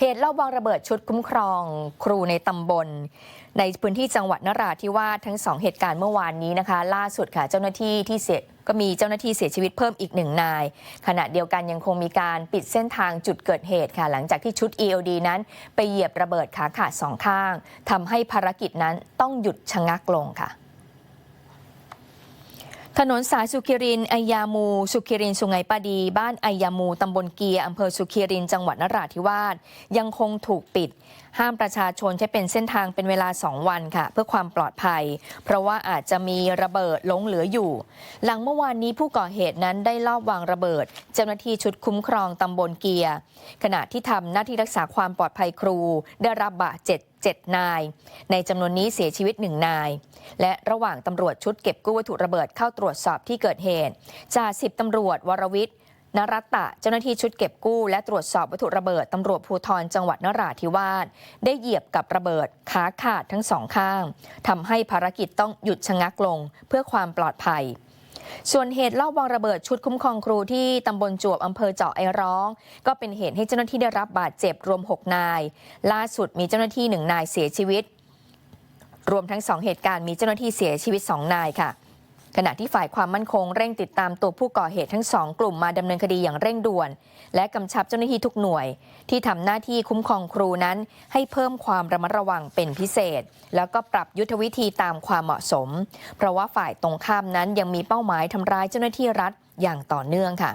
เหตุรอบวางระเบิดชุดคุ้มครอง ครูในตำบล ในพื้นที่จังหวัดนราธิวาสทั้งสองเหตุการณ์เมื่อวานนี้นะคะ ล่าสุดค่ะเจ้าหน้าที่ที่เสียก็มีเจ้าหน้าที่เสียชีวิตเพิ่มอีกหนึ่งนาย ขณะเดียวกันยังคงมีการปิดเส้นทางจุดเกิดเหตุค่ะ หลังจากที่ชุด EOD นั้น ไปเหยียบระเบิดขาขาดสองข้างทำให้ภารกิจนั้นต้องหยุดชะงักลงค่ะ ถนนสายสุขิรินไอยามู สุขิรินสุไหงปาดี บ้านไอยามู ตำบลเกียอำเภอสุขิริน จังหวัดนราธิวาส ยังคงถูกปิด ห้ามประชาชนใช้เป็นเส้นทางเป็นเวลา 2 วันค่ะ เพื่อความปลอดภัย เพราะว่าอาจจะมีระเบิดหลงเหลืออยู่ หลังเมื่อวานนี้ผู้ก่อเหตุนั้นได้ลอบวางระเบิด เจ้าหน้าที่ชุดคุ้มครองตำบลเกียขณะที่ทำหน้าที่รักษาความปลอดภัยครู ได้รับบาดเจ็บเจ็ดนาย ในจำนวนนี้เสียชีวิตหนึ่งนาย และระหว่างตำรวจชุดเก็บกู้วัตถุระเบิดเข้าตรวจสอบที่เกิดเหตุจ่าสิบตำรวจวรวิทย์นรัตตะเจ้าหน้าที่ชุดเก็บกู้และตรวจสอบวัตถุระเบิดตำรวจภูธรจังหวัดนราธิวาสได้เหยียบกับระเบิดขาขาดทั้งสองข้างทำให้ภารกิจต้องหยุดชะงักลงเพื่อความปลอดภัย ส่วนเหตุลอบวางระเบิดชุดคุ้มครองครูที่ตำบลจวบอำเภอเจาะไอร้อง ก็เป็นเหตุให้เจ้าหน้าที่ได้รับบาดเจ็บรวม 6 นาย ล่าสุดมีเจ้าหน้าที่หนึ่งนายเสียชีวิต รวมทั้งสองเหตุการณ์มีเจ้าหน้าที่เสียชีวิต2นายค่ะ ขณะที่ฝ่ายความมั่นคงเร่งติดตามตัวผู้ก่อเหตุทั้งสองกลุ่มมาดำเนินคดีอย่างเร่งด่วน และกำชับเจ้าหน้าที่ทุกหน่วย ที่ทำหน้าที่คุ้มครองครูนั้น ให้เพิ่มความระมัดระวังเป็นพิเศษ แล้วก็ปรับยุทธวิธีตามความเหมาะสม เพราะว่าฝ่ายตรงข้ามนั้นยังมีเป้าหมายทำร้ายเจ้าหน้าที่รัฐอย่างต่อเนื่องค่ะ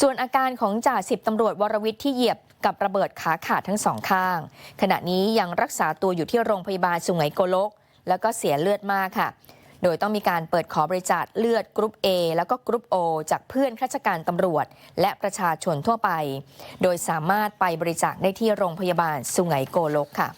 ส่วนอาการของจ่าสิบตำรวจวรวิทย์ที่เหยียบกับระเบิดขาขาดทั้งสองข้าง ขณะนี้ยังรักษาตัวอยู่ที่โรงพยาบาลสุไหงโกลก แล้วก็เสียเลือดมากค่ะ โดยต้องมีการเปิดขอบริจาคเลือดกรุ๊ป A แล้วก็กรุ๊ป O จากเพื่อนข้าราชการตำรวจ และประชาชนทั่วไป โดยสามารถไปบริจาคได้ที่โรงพยาบาลสุไหงโกลกค่ะ